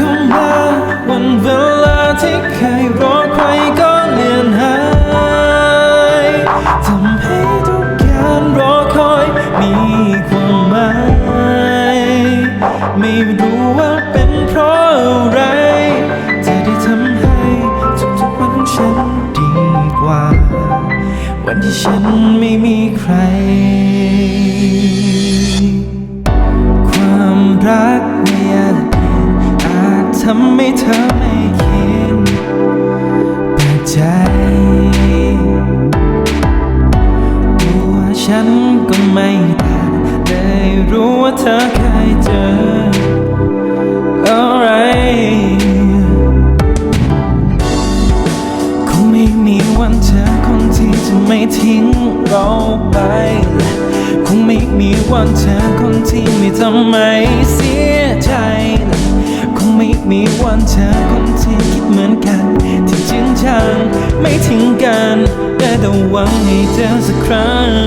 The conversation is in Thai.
เข้ามาวันเวลาที่เคยรอใครก็เลือนหายทำให้ทุกการรอคอยมีความหมายไม่รู้ว่าเป็นเพราะอะไรจะได้ทำให้ทุกๆวันของฉันดีกว่า วันที่ฉันไม่มีใคร ใจตัวฉันก็ไม่ต่างได้รู้ว่าเธอเคยเจออะไรคงไม่มีวันเธอคนที่จะไม่ทิ้งเราไป คงไม่มีวันเธอคนที่ไม่ทำให้ วันเธอคนที่คิดเหมือนกัน ที่จริงจังไม่ทิ้งกัน แต่ต้องหวังให้เจอสักครั้ง